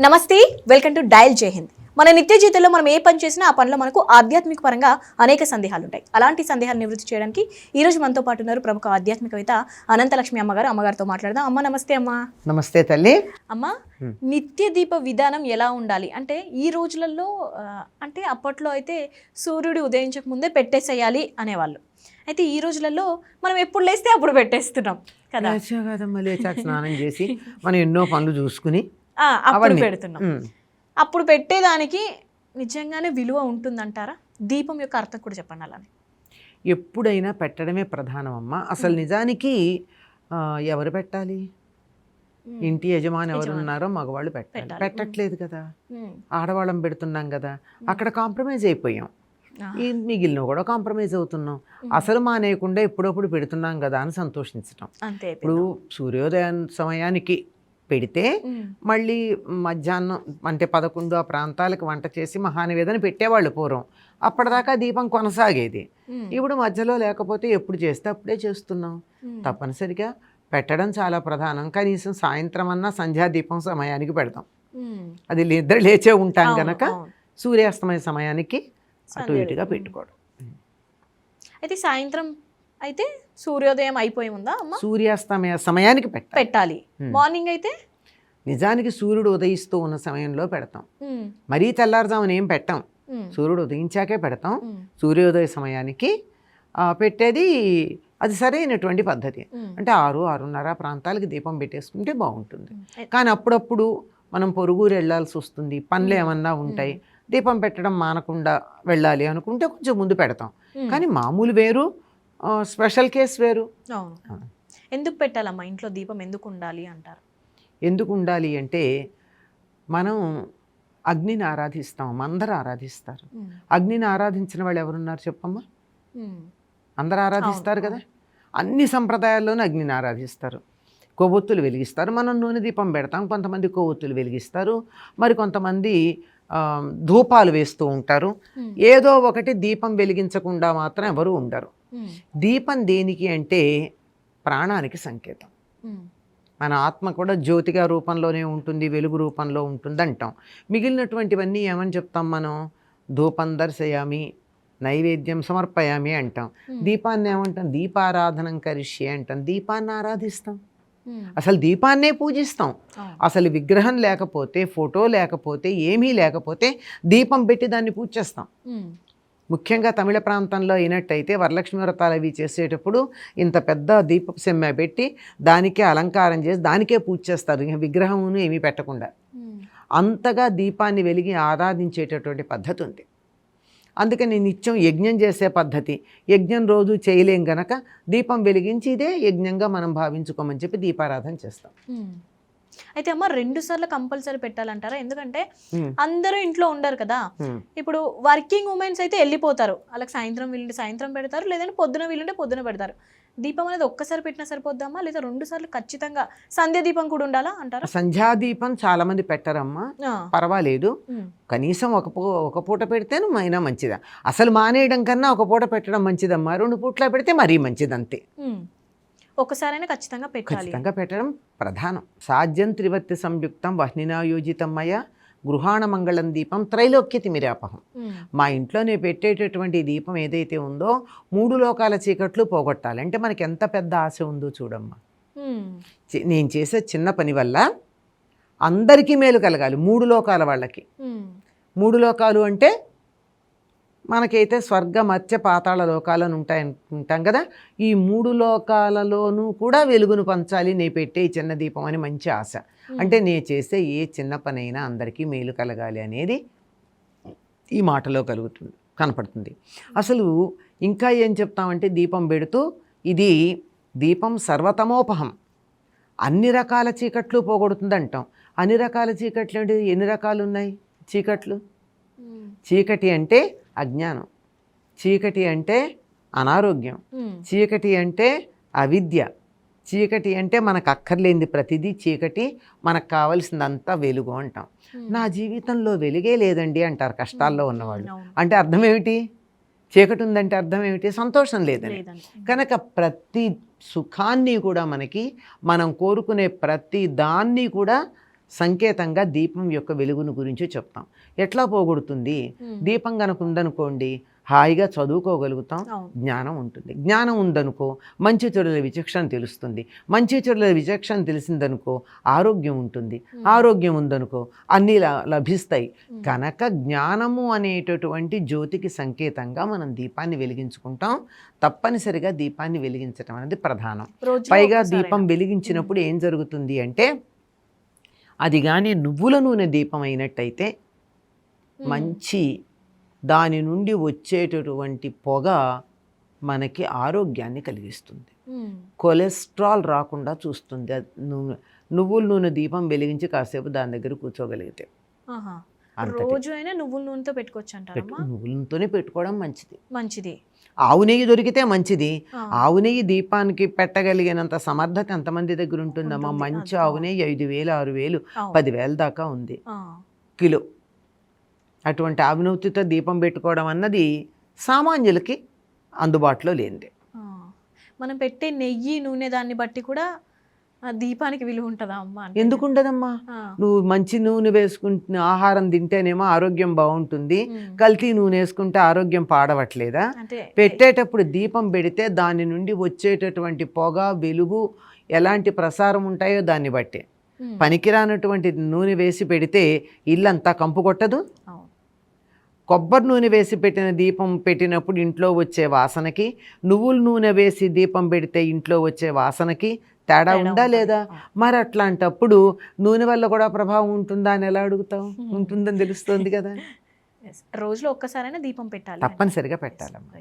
నమస్తే welcome to dial జై హింద్. మన నిత్య జీవితంలో మనం ఏ పని చేసినా ఆ పనిలో మనకు ఆధ్యాత్మిక పరంగా అనేక సందేహాలు ఉంటాయి అలాంటి సందేహాలు నివృత్తి చేయడానికి ఈ రోజు మనతో పాటు ఉన్నారు ప్రముఖ ఆధ్యాత్మికవేత్త అనంతలక్ష్మి అమ్మగారు. అమ్మగారితో మాట్లాడదాం. అమ్మ నమస్తే అమ్మ. నమస్తే తల్లి. అమ్మ నిత్య దీప విధానం ఎలా ఉండాలి? అంటే ఈ రోజులలో అంటే అప్పట్లో అయితే సూర్యుడు ఉదయించక ముందే పెట్టేసేయాలి అనేవాళ్ళు. అయితే ఈ రోజులలో మనం ఎప్పుడు లేస్తే అప్పుడు పెట్టేస్తున్నాం కదా. లేచా కదమ్మా లేచాక స్నానం చేసి మనం ఎన్నో పనులు చూసుకుని అప్పుడు. పెడుతున్నాం. అప్పుడు పెట్టేదానికి నిజంగానే విలువ ఉంటుందంటారా? దీపం యొక్క అర్థం కూడా చెప్పండి అలానే. ఎప్పుడైనా పెట్టడమే ప్రధానం అమ్మ అసలు నిజానికి ఎవరు పెట్టాలి? ఇంటి యజమాని ఎవరు. ఉన్నారో మగవాళ్ళు పెట్టాలి. పెట్టట్లేదు కదా. ఆడవాళ్ళం పెడుతున్నాం కదా. అక్కడ కాంప్రమైజ్ అయిపోయాం. ఈ మిగిలిన కూడా కాంప్రమైజ్ అవుతున్నాం. అసలు మానేయకుండా ఎప్పుడప్పుడు పెడుతున్నాం కదా అని సంతోషించటం. అంతే ఇప్పుడు సూర్యోదయం సమయానికి పెడితే. మళ్ళీ మధ్యాహ్నం అంటే పదకొండు ఆ ప్రాంతాలకు వంట చేసి మహానివేదన పెట్టేవాళ్ళు పూర్వం అప్పటిదాకా దీపం కొనసాగేది. ఇప్పుడు మధ్యలో లేకపోతే ఎప్పుడు చేస్తే అప్పుడే చేస్తున్నాం. తప్పనిసరిగా పెట్టడం చాలా ప్రధానం కనీసం సాయంత్రం అన్నా సంధ్యాదీపం సమయానికి పెడతాం. అది నిద్ర లేచే ఉంటాం అవును. సూర్యాస్తమయ సమయానికి అటు సంధ్య- ఇటుగా. పెట్టుకోవడం అయితే సాయంత్రం అయితే సూర్యోదయం అయిపోయి ఉందా సూర్యాస్తమయ సమయానికి పెట్టాలి. మార్నింగ్ అయితే నిజానికి సూర్యుడు ఉదయిస్తూ ఉన్న సమయంలో పెడతాం. మరీ తెల్లారుజామున ఏం పెట్టాం. సూర్యుడు ఉదయించాకే పెడతాం. సూర్యోదయ సమయానికి పెట్టేది అది సరైనటువంటి పద్ధతి. అంటే ఆరు ఆరున్నర ప్రాంతాలకి దీపం పెట్టేసుకుంటే బాగుంటుంది. కానీ అప్పుడప్పుడు మనం పొరుగురు వెళ్ళాల్సి వస్తుంది పనులు ఏమన్నా ఉంటాయి దీపం పెట్టడం మానకుండా వెళ్ళాలి అనుకుంటే కొంచెం ముందు పెడతాం. కానీ మామూలు వేరు స్పెషల్ కేస్ వేరు. ఎందుకు పెట్టాలమ్మా ఇంట్లో దీపం ఎందుకు ఉండాలి అంటారు ఎందుకు ఉండాలి అంటే మనం అగ్నిని ఆరాధిస్తాం అందరూ ఆరాధిస్తారు. అగ్నిని ఆరాధించిన వాళ్ళు ఎవరున్నారు చెప్పమ్మా. అందరూ ఆరాధిస్తారు కదా? అన్ని సంప్రదాయాల్లోనూ అగ్నిని ఆరాధిస్తారు. కొవ్వొత్తులు వెలిగిస్తారు. మనం నూనె దీపం పెడతాం. కొంతమంది కొవ్వొత్తులు వెలిగిస్తారు. మరి కొంతమంది ధూపాలు వేస్తూ ఉంటారు. ఏదో ఒకటి దీపం వెలిగించకుండా మాత్రం ఎవరు ఉండరు. దీపం దేనికి అంటే ప్రాణానికి సంకేతం. మన ఆత్మ కూడా జ్యోతిగా రూపంలోనే ఉంటుంది వెలుగు రూపంలో ఉంటుంది అంటాం మిగిలినటువంటివన్నీ ఏమని చెప్తాం మనం ధూపం దర్శయామి నైవేద్యం సమర్పయామి అంటాం. దీపాన్ని ఏమంటాం దీపారాధనం కరిష్యే అంటాం దీపాన్ని ఆరాధిస్తాం. అసలు దీపాన్నే పూజిస్తాం. అసలు విగ్రహం లేకపోతే ఫోటో లేకపోతే ఏమీ లేకపోతే దీపం పెట్టి దాన్ని పూజ చేస్తాం. ముఖ్యంగా తమిళ ప్రాంతంలో అయినట్టయితే వరలక్ష్మి వ్రతాలు అవి చేసేటప్పుడు ఇంత పెద్ద దీపపు సెమ్మె పెట్టి దానికే అలంకారం చేసి దానికే పూజ చేస్తారు. విగ్రహమును ఏమీ పెట్టకుండా. అంతగా దీపాన్ని వెలిగి ఆరాధించేటటువంటి పద్ధతి ఉంది. అందుకని నిత్యం యజ్ఞం చేసే పద్ధతి. యజ్ఞం రోజు చేయలేం గనక దీపం వెలిగించి ఇదే యజ్ఞంగా మనం భావించుకోమని చెప్పి దీపారాధన చేస్తాం. అయితే అమ్మ రెండు సార్లు కంపల్సరీ పెట్టాలంటారా? ఎందుకంటే అందరూ ఇంట్లో ఉండరు కదా. ఇప్పుడు వర్కింగ్ ఉమెన్స్ అయితే వెళ్ళిపోతారు. వాళ్ళకి సాయంత్రం వీళ్ళంటే సాయంత్రం పెడతారు లేదంటే పొద్దున వీళ్ళంటే పొద్దున పెడతారు. దీపం అనేది ఒక్కసారి పెట్టినా సరిపోద్దామా? లేదా రెండు సార్లు ఖచ్చితంగా సంధ్య దీపం కూడా ఉండాలా అంటారా? సంధ్యాదీపం చాలా మంది పెట్టరమ్మా. పర్వాలేదు. కనీసం ఒక పూ ఒక పూట పెడితేనే అయినా మంచిదా. అసలు మానేయడం కన్నా ఒక పూట పెట్టడం మంచిదమ్మా. రెండు పూట్ల పెడితే మరీ మంచిది అంతే ఉమ్. ఒక్కసారైనా ఖచ్చితంగా పెట్టాలి ఖచ్చితంగా పెట్టడం ప్రధానం సాధ్యం త్రివత్తి సంయుక్తం వహ్నినాయోజితం మయ గృహాణ మంగళం దీపం త్రైలోక్య తిమిరాపహం. మా ఇంట్లో నేను పెట్టేటటువంటి దీపం ఏదైతే ఉందో మూడు లోకాల చీకట్లు పోగొట్టాలి అంటే మనకి ఎంత పెద్ద ఆశ ఉందో చూడమ్మా నేను చేసే చిన్న పని వల్ల అందరికీ మేలు కలగాలి మూడు లోకాల వాళ్ళకి. మూడు లోకాలు అంటే మనకైతే స్వర్గ మత్స్య పాతాళ లోకాలను ఉంటాయి అనుకుంటాం కదా? ఈ మూడు లోకాలలోనూ కూడా వెలుగును పంచాలి నే పెట్టే ఈ చిన్న దీపం అని మంచి ఆశ. అంటే నేను చేసే ఏ చిన్న పనైనా అందరికీ మేలు కలగాలి అనేది ఈ మాటలో కలుగుతుంది కనపడుతుంది. అసలు ఇంకా ఏం చెప్తామంటే దీపం పెడుతూ ఇది దీపం సర్వతమోపహం. అన్ని రకాల చీకట్లు పోగొడుతుంది అంటాం. అన్ని రకాల చీకట్లు అంటే ఎన్ని రకాలు ఉన్నాయి చీకట్లు. చీకటి అంటే అజ్ఞానం. చీకటి అంటే అనారోగ్యం. చీకటి అంటే అవిద్య. చీకటి అంటే మనకు అక్కర్లేనిది ప్రతిదీ చీకటి మనకు కావలసిందంతా వెలుగు అంటాం. నా జీవితంలో వెలుగే లేదండి అంటారు కష్టాల్లో ఉన్నవాళ్ళు. అంటే అర్థం ఏమిటి? చీకటి ఉందంటే అర్థం ఏమిటి? సంతోషం లేదని లేదండి. కనుక ప్రతి సుఖాన్ని కూడా మనకి మనం కోరుకునే ప్రతి దాన్ని కూడా సంకేతంగా దీపం యొక్క వెలుగును గురించి చెప్తాం. ఎట్లా పోగొడుతుంది. దీపం కనుక ఉందనుకోండి హాయిగా చదువుకోగలుగుతాం జ్ఞానం ఉంటుంది. జ్ఞానం ఉందనుకో మంచి చెడుల విచక్షణ తెలుస్తుంది. మంచి చెడుల విచక్షణ తెలిసిందనుకో ఆరోగ్యం ఉంటుంది. ఆరోగ్యం ఉందనుకో అన్నీ ల- లభిస్తాయి. కనుక జ్ఞానము అనేటటువంటి జ్యోతికి సంకేతంగా మనం దీపాన్ని వెలిగించుకుంటాం. తప్పనిసరిగా దీపాన్ని వెలిగించడం అనేది ప్రధానం. పైగా. దీపం వెలిగించినప్పుడు ఏం జరుగుతుంది అంటే అది కానీ నువ్వుల నూనె దీపం అయినట్టయితే. మంచి దాని నుండి వచ్చేటటువంటి పొగ మనకి ఆరోగ్యాన్ని కలిగిస్తుంది. కొలెస్ట్రాల్ రాకుండా చూస్తుంది నువ్వుల నూనె దీపం వెలిగించి కాసేపు దాని దగ్గర కూర్చోగలిగితే రోజు అయినా నువ్వుల నూనెతో పెట్టుకోవచ్చు పెట్టు అంటారమ్మా నువ్వులతోనే పెట్టుకోవడం మంచిది మంచిది ఆవు నెయ్యి దొరికితే మంచిది. ఆవు నెయ్యి దీపానికి పెట్టగలిగినంత సమర్థత ఎంతమంది దగ్గర ఉంటుందమ్మా ఉంటుంది. మంచి. ఆవు నెయ్యి ఐదు వేలు ఆరు వేలు. పదివేల దాకా ఉంది. కిలో అటువంటి ఆవినూతితో దీపం పెట్టుకోవడం అన్నది సామాన్యులకి అందుబాటులో లేనిదే. మనం పెట్టే నెయ్యి నూనె దాన్ని బట్టి కూడా దీపానికి విలువ ఉంటుందా అమ్మ? ఎందుకు ఉండదమ్మా. నువ్వు మంచి నూనె వేసుకుంటున్న ఆహారం తింటేనేమో ఆరోగ్యం బాగుంటుంది. కల్తీ నూనె వేసుకుంటే ఆరోగ్యం పాడవట్లేదా పెట్టేటప్పుడు దీపం పెడితే దాని నుండి వచ్చేటటువంటి పొగ వెలుగు ఎలాంటి ప్రసారం ఉంటాయో దాన్ని బట్టే. పనికిరానటువంటి నూనె వేసి పెడితే ఇల్లంతా కంపు కొట్టదు. కొబ్బరి నూనె వేసి పెట్టిన దీపం పెట్టినప్పుడు ఇంట్లో వచ్చే వాసనకి నువ్వుల నూనె వేసి దీపం పెడితే ఇంట్లో వచ్చే వాసనకి తేడా ఉందా. లేదా. మరి అట్లాంటప్పుడు నూనె వల్ల కూడా ప్రభావం ఉంటుందా అని ఎలా అడుగుతావు Hmm. ఉంటుందని తెలుస్తుంది కదా. రోజులో ఒక్కసారైనా దీపం పెట్టాలి తప్పనిసరిగా పెట్టాలమ్మా.